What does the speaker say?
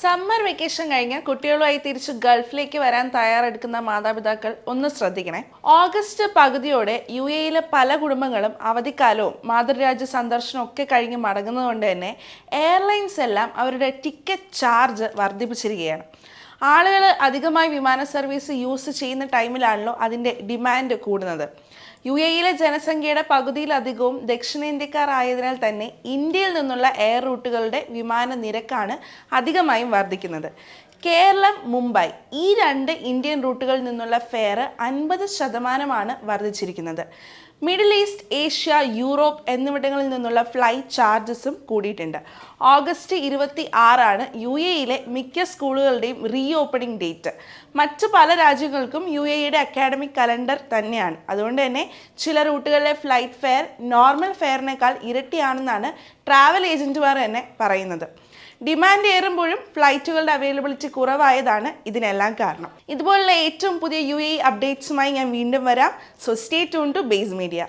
Summer vacation കഴിഞ്ഞ് കുട്ടികളുമായി തിരിച്ച് ഗൾഫിലേക്ക് വരാൻ തയ്യാറെടുക്കുന്ന മാതാപിതാക്കൾ ഒന്ന് ശ്രദ്ധിക്കണേ. ഓഗസ്റ്റ് പകുതിയോടെ യു എയിലെ പല കുടുംബങ്ങളും അവധിക്കാലവും മാതൃരാജ്യ സന്ദർശനവും ഒക്കെ കഴിഞ്ഞ് മടങ്ങുന്നതുകൊണ്ട് തന്നെ എയർലൈൻസ് എല്ലാം അവരുടെ ടിക്കറ്റ് ചാർജ് വർദ്ധിപ്പിച്ചിരിക്കുകയാണ്. ആളുകൾ അധികമായി വിമാന സർവീസ് യൂസ് ചെയ്യുന്ന ടൈമിലാണല്ലോ അതിന്റെ ഡിമാൻഡ് കൂടുന്നത്. യു എയിലെ ജനസംഖ്യയുടെ പകുതിയിലധികവും ദക്ഷിണേന്ത്യക്കാർ ആയതിനാൽ തന്നെ ഇന്ത്യയിൽ നിന്നുള്ള എയർ റൂട്ടുകളുടെ വിമാന നിരക്കാണ് അധികമായും വർദ്ധിക്കുന്നത്. കേരളം മുംബൈ ഈ രണ്ട് ഇന്ത്യൻ റൂട്ടുകളിൽ നിന്നുള്ള ഫെയർ അൻപത് ശതമാനമാണ് വർദ്ധിച്ചിരിക്കുന്നത്. മിഡിൽ ഈസ്റ്റ് ഏഷ്യ യൂറോപ്പ് എന്നിവിടങ്ങളിൽ നിന്നുള്ള ഫ്ലൈറ്റ് ചാർജസും കൂടിയിട്ടുണ്ട്. ഓഗസ്റ്റ് ഇരുപത്തി ആറാണ് യു എയിലെ മിക്ക സ്കൂളുകളുടെയും റീ ഓപ്പണിംഗ് ഡേറ്റ് മറ്റ് പല രാജ്യങ്ങൾക്കും യു എയുടെ അക്കാഡമിക് കലണ്ടർ തന്നെയാണ്. അതുകൊണ്ട് തന്നെ ചില റൂട്ടുകളിലെ ഫ്ലൈറ്റ് ഫെയർ നോർമൽ ഫെയറിനേക്കാൾ ഇരട്ടിയാണെന്നാണ് ട്രാവൽ ഏജന്റുമാർ തന്നെ പറയുന്നത്. ഡിമാൻഡ് ഏറുമ്പോഴും ഫ്ലൈറ്റുകളുടെ അവൈലബിലിറ്റി കുറവായതാണ് ഇതിനെല്ലാം കാരണം. ഇതുപോലുള്ള ഏറ്റവും പുതിയ യു എ അപ്ഡേറ്റ്സുമായി ഞാൻ വീണ്ടും വരാം. So stay to base media